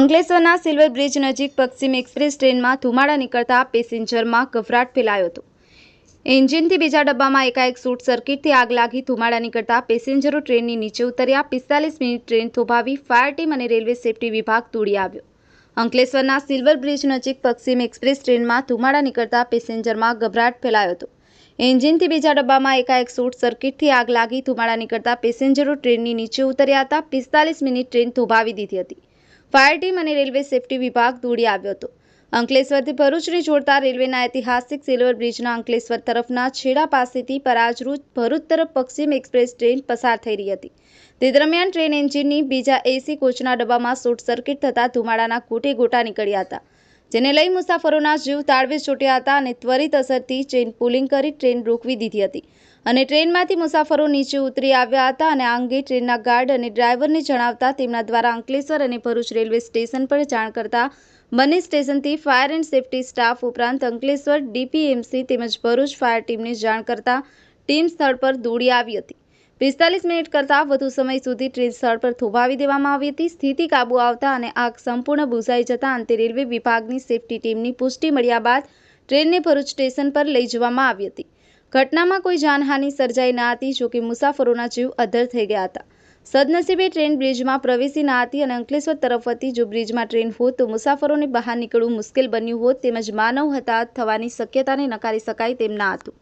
અંકલેશ્વરના silver bridge નજીક પશ્ચિમ એક્સપ્રેસ ટ્રેનમાં ધુમાડા નીકળતા પેસેન્જરમાં ગભરાટ ફેલાયો હતો. એન્જિનથી બીજા ડબ્બામાં એકાએક શોર્ટ સર્કિટથી આગ લાગી, ધુમાડા નીકળતા પેસેન્જરો ટ્રેનની નીચે ઉતર્યા, પિસ્તાલીસ મિનિટ ટ્રેન થોભાવી ફાયર ટીમ અને રેલવે સેફટી વિભાગ દોડી આવ્યો. અંકલેશ્વરના સિલ્વર બ્રિજ નજીક પશ્ચિમ એક્સપ્રેસ ટ્રેનમાં ધુમાડા નીકળતા પેસેન્જરમાં ગભરાટ ફેલાયો હતો. એન્જિનથી બીજા ડબ્બામાં એકાએક શોર્ટ સર્કિટથી આગ લાગી, ધુમાડા નીકળતા પેસેન્જરો ટ્રેનની નીચે ઉતર્યા હતા, પિસ્તાલીસ મિનિટ ટ્રેન થોભાવી દીધી હતી. ફાયર ટીમ અને રેલવે સેફટી વિભાગ દોડી આવ્યો હતો. અંકલેશ્વરથી ભરૂચને જોડતા રેલવેના ઐતિહાસિક સિલ્વર બ્રિજના અંકલેશ્વર તરફના છેડા પાસેથી પરાજરૂજ ભરૂચ તરફ પશ્ચિમ એક્સપ્રેસ ટ્રેન પસાર થઈ રહી હતી. તે દરમિયાન ટ્રેન એન્જિનની બીજા એસી કોચના ડબ્બામાં શોર્ટ સર્કિટ થતાં ધુમાડાના ગોટે ગોટા નીકળ્યા હતા. જેને લઈ મુસાફરોના જીવ તાળવે છૂટ્યા હતા અને ત્વરિત અસરથી ચેન પુલિંગ કરી ટ્રેન રોકવી દીધી હતી. અને ટ્રેનમાંથી મુસાફરો નીચે ઉતરી આવ્યા હતા અને આ અંગે ટ્રેનના ગાર્ડ અને ડ્રાઈવરને જણાવતા તેમના દ્વારા અંકલેશ્વર અને ભરૂચ રેલવે સ્ટેશન પર જાણ કરતા બંને સ્ટેશનથી ફાયર એન્ડ સેફટી સ્ટાફ ઉપરાંત અંકલેશ્વર, ડીપીએમસી તેમજ ભરૂચ ફાયર ટીમને જાણ કરતા ટીમ સ્થળ પર દોડી આવી હતી. પિસ્તાલીસ મિનિટ કરતાં વધુ સમય સુધી ટ્રેન સ્થળ પર થોભાવી દેવામાં આવી હતી. સ્થિતિ કાબુ આવતા અને આગ સંપૂર્ણ બુઝાઈ જતા અંતે રેલવે વિભાગની સેફટી ટીમની પુષ્ટિ મળ્યા બાદ ટ્રેનને ભરૂચ સ્ટેશન પર લઈ જવામાં આવી હતી. ઘટનામાં કોઈ જાનહાનિ સર્જાઈ ન હતી જોકે મુસાફરોના જીવ અધર થઈ ગયા હતા. સદનસીબે ટ્રેન બ્રિજમાં પ્રવેશી ન હતી અને અંકલેશ્વર તરફ હતી. જો બ્રિજમાં ટ્રેન હોત તો મુસાફરોને બહાર નીકળવું મુશ્કેલ બન્યું હોત, તેમજ માનવ હતાહત થવાની શક્યતાને નકારી શકાય તેમ ન હતું.